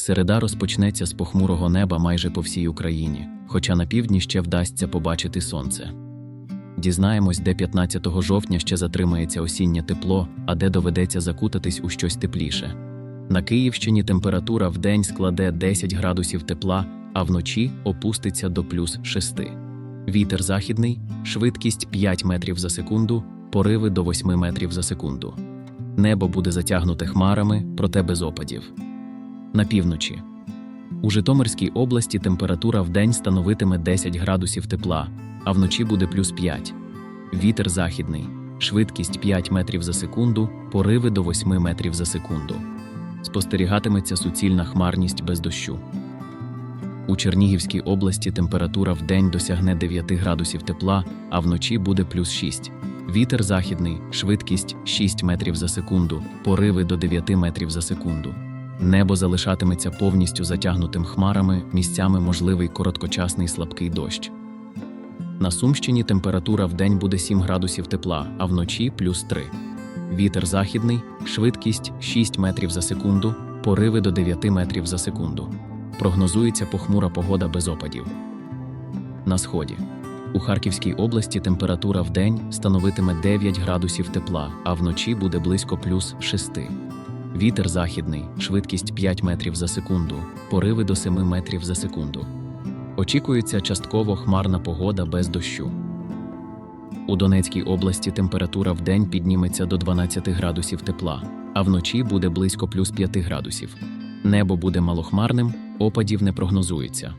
Середа розпочнеться з похмурого неба майже по всій Україні, хоча на півдні ще вдасться побачити сонце. Дізнаємось, де 15 жовтня ще затримається осіннє тепло, а де доведеться закутатись у щось тепліше. На Київщині температура вдень складе 10 градусів тепла, а вночі опуститься до плюс 6. Вітер західний, швидкість 5 метрів за секунду, пориви до 8 метрів за секунду. Небо буде затягнуте хмарами, проте без опадів. На півночі. У Житомирській області температура вдень становитиме 10 градусів тепла, а вночі буде плюс 5. Вітер західний, швидкість 5 метрів за секунду, пориви до 8 метрів за секунду. Спостерігатиметься суцільна хмарність без дощу. У Чернігівській області температура вдень досягне 9 градусів тепла, а вночі буде плюс 6. Вітер західний, швидкість 6 метрів за секунду, пориви до 9 метрів за секунду. Небо залишатиметься повністю затягнутим хмарами, місцями можливий короткочасний слабкий дощ. На Сумщині температура вдень буде 7 градусів тепла, а вночі плюс 3. Вітер західний, швидкість 6 метрів за секунду, пориви до 9 метрів за секунду. Прогнозується похмура погода без опадів. На сході. У Харківській області температура вдень становитиме 9 градусів тепла, а вночі буде близько плюс 6. Вітер західний, швидкість 5 метрів за секунду, пориви до 7 метрів за секунду. Очікується частково хмарна погода без дощу. У Донецькій області температура вдень підніметься до 12 градусів тепла, а вночі буде близько плюс 5 градусів. Небо буде малохмарним, опадів не прогнозується.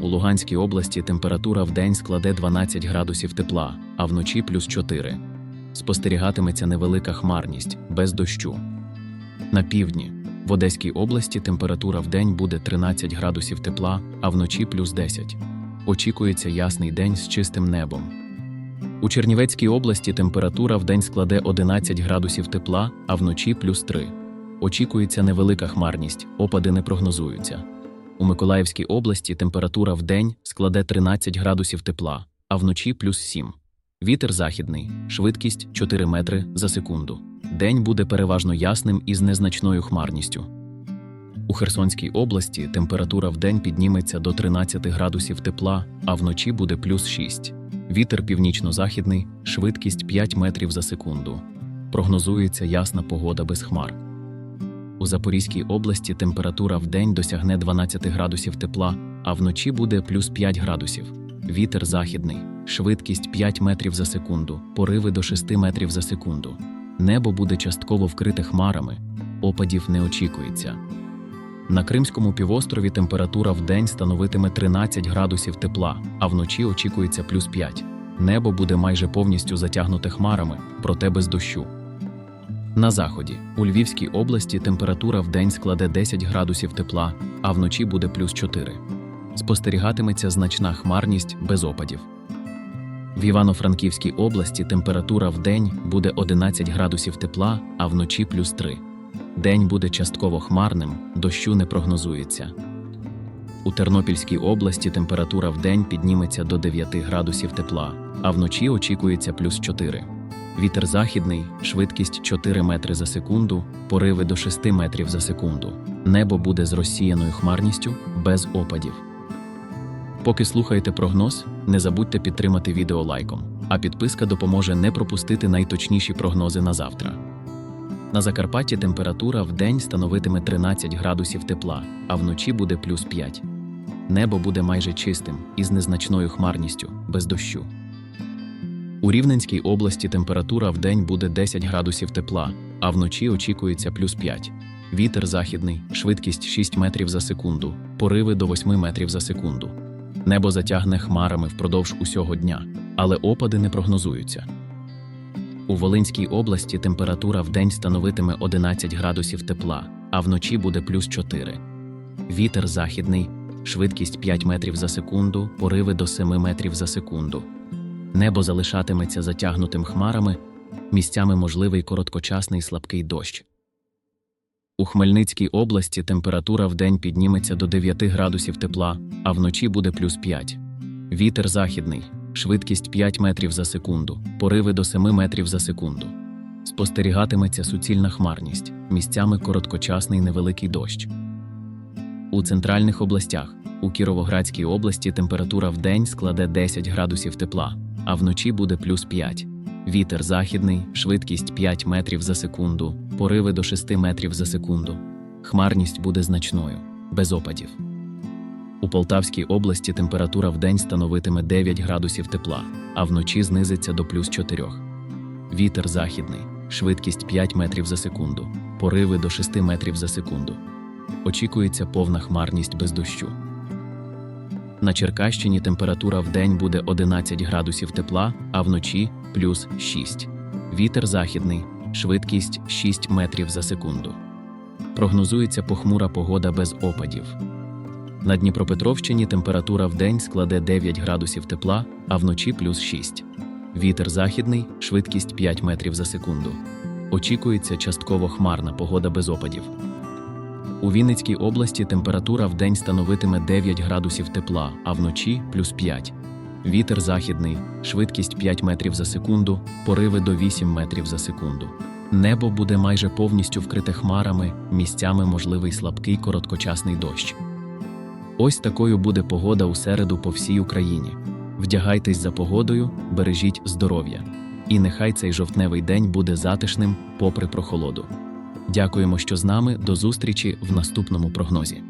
У Луганській області температура вдень складе 12 градусів тепла, а вночі плюс 4. Спостерігатиметься невелика хмарність, без дощу. На півдні. В Одеській області температура вдень буде 13 градусів тепла, а вночі плюс 10. Очікується ясний день з чистим небом. У Чернівецькій області температура вдень складе 11 градусів тепла, а вночі плюс 3. Очікується невелика хмарність, опади не прогнозуються. У Миколаївській області температура вдень складе 13 градусів тепла, а вночі плюс 7. Вітер західний, швидкість 4 метри за секунду. День буде переважно ясним із незначною хмарністю. У Херсонській області температура вдень підніметься до 13 градусів тепла, а вночі буде плюс 6. Вітер північно-західний, швидкість 5 метрів за секунду. Прогнозується ясна погода без хмар. У Запорізькій області температура вдень досягне 12 градусів тепла, а вночі буде плюс 5 градусів. Вітер західний, швидкість 5 метрів за секунду, пориви до 6 метрів за секунду. Небо буде частково вкрите хмарами, опадів не очікується. На Кримському півострові температура вдень становитиме 13 градусів тепла, а вночі очікується плюс 5. Небо буде майже повністю затягнуте хмарами, проте без дощу. На заході у Львівській області температура вдень складе 10 градусів тепла, а вночі буде плюс 4. Спостерігатиметься значна хмарність без опадів. В Івано-Франківській області температура вдень буде 11 градусів тепла, а вночі плюс 3. День буде частково хмарним, дощу не прогнозується. У Тернопільській області температура вдень підніметься до 9 градусів тепла, а вночі очікується плюс 4. Вітер західний, швидкість 4 метри за секунду, пориви до 6 метрів за секунду. Небо буде з розсіяною хмарністю без опадів. Поки слухаєте прогноз, не забудьте підтримати відео лайком, а підписка допоможе не пропустити найточніші прогнози на завтра. На Закарпатті температура в день становитиме 13 градусів тепла, а вночі буде плюс 5. Небо буде майже чистим із незначною хмарністю, без дощу. У Рівненській області температура в день буде 10 градусів тепла, а вночі очікується плюс 5. Вітер західний, швидкість 6 метрів за секунду, пориви до 8 метрів за секунду. Небо затягне хмарами впродовж усього дня, але опади не прогнозуються. У Волинській області температура в день становитиме 11 градусів тепла, а вночі буде плюс 4. Вітер західний, швидкість 5 метрів за секунду, пориви до 7 метрів за секунду. Небо залишатиметься затягнутим хмарами, місцями можливий короткочасний слабкий дощ. У Хмельницькій області температура вдень підніметься до 9 градусів тепла, а вночі буде плюс 5. Вітер західний, швидкість 5 метрів за секунду, пориви до 7 метрів за секунду. Спостерігатиметься суцільна хмарність, місцями короткочасний невеликий дощ. У центральних областях у Кіровоградській області температура в день складе 10 градусів тепла, а вночі буде плюс 5. Вітер західний, швидкість 5 метрів за секунду, пориви до 6 метрів за секунду. Хмарність буде значною, без опадів. У Полтавській області температура в день становитиме 9 градусів тепла, а вночі знизиться до плюс 4. Вітер західний, швидкість 5 метрів за секунду, пориви до 6 метрів за секунду. Очікується повна хмарність без дощу. На Черкащині температура в день буде 11 градусів тепла, а вночі плюс 6. Вітер західний, швидкість 6 метрів за секунду. Прогнозується похмура погода без опадів. На Дніпропетровщині температура в день складе 9 градусів тепла, а вночі плюс 6. Вітер західний, швидкість 5 метрів за секунду. Очікується частково хмарна погода без опадів. У Вінницькій області температура в день становитиме 9 градусів тепла, а вночі плюс 5. Вітер західний, швидкість 5 метрів за секунду, пориви до 8 метрів за секунду. Небо буде майже повністю вкрите хмарами, місцями можливий слабкий короткочасний дощ. Ось такою буде погода у середу по всій Україні. Вдягайтесь за погодою, бережіть здоров'я. І нехай цей жовтневий день буде затишним попри прохолоду. Дякуємо, що з нами. До зустрічі в наступному прогнозі.